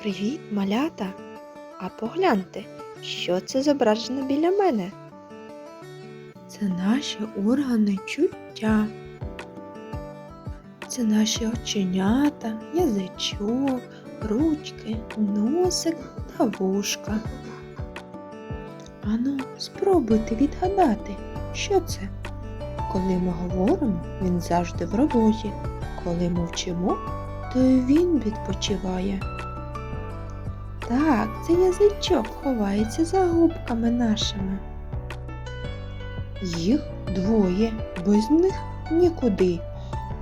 Привіт, малята! А погляньте, що це зображено біля мене? Це наші органи чуття. Це наші оченята, язичок, ручки, носик та вушка. Ану, спробуйте відгадати, що це? Коли ми говоримо, він завжди в роботі. Коли мовчимо, то й він відпочиває. Так, це язичок ховається за губками нашими. Їх двоє, без них нікуди.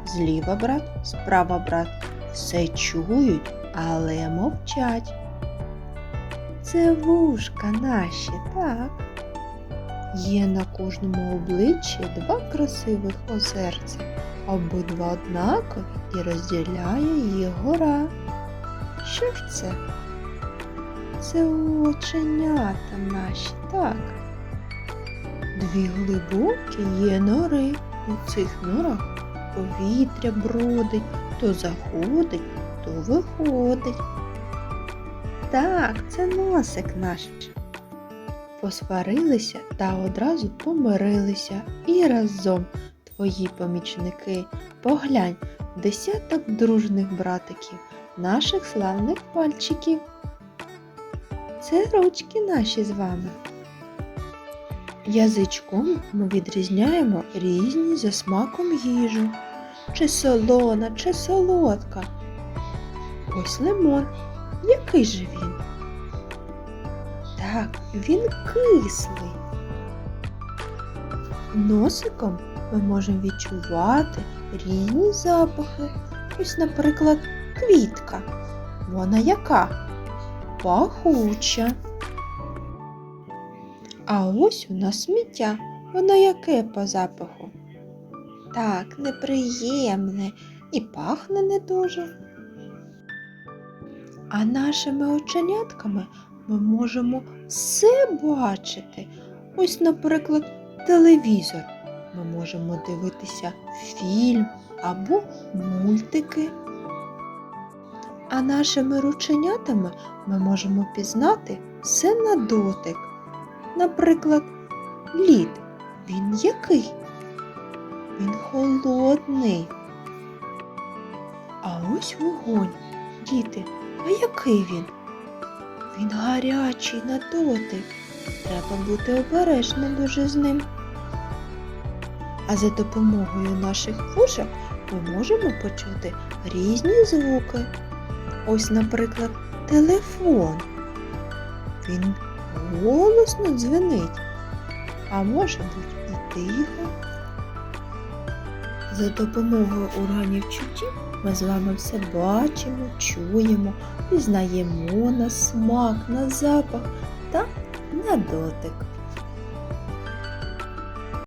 Зліва брат, справа брат. Все чують, але мовчать. Це вушка наші, так. Є на кожному обличчі два красивих озерця, обидва однакові і розділяє їх гора. Що ж це? Це оченята наші, так. Дві глибокі є нори. У цих норах повітря бродить, то заходить, то виходить. Так, це носик наш. Посварилися та одразу помирилися і разом твої помічники. Поглянь, десяток дружних братиків, наших славних пальчиків. Це ручки наші з вами. Язичком ми відрізняємо різні за смаком їжу. Чи солона, чи солодка. Ось лимон. Який же він? Так, він кислий. Носиком ми можемо відчувати різні запахи. Ось, наприклад, квітка. Вона яка? Пахуча. А ось у нас сміття. Воно яке по запаху? Так, неприємне і пахне не дуже. А нашими оченятками ми можемо все бачити. Ось, наприклад, телевізор. Ми можемо дивитися фільм або мультики. А нашими рученятами ми можемо пізнати все на дотик. Наприклад, лід. Він який? Він холодний. А ось вогонь. Діти, а який він? Він гарячий на дотик. Треба бути обережним дуже з ним. А за допомогою наших вушок ми можемо почути різні звуки. Ось, наприклад, телефон. Він голосно дзвенить, а може бути і тихо. За допомогою органів чуттів ми з вами все бачимо, чуємо, пізнаємо на смак, на запах та на дотик.